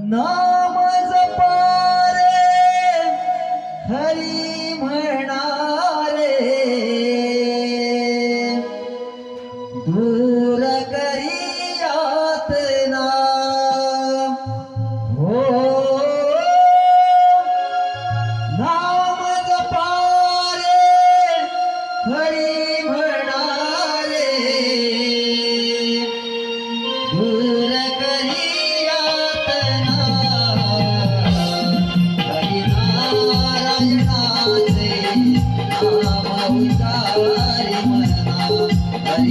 नाम जपारे हरी म्हणारे. दूर करियात ना हो नाम जपारे हरी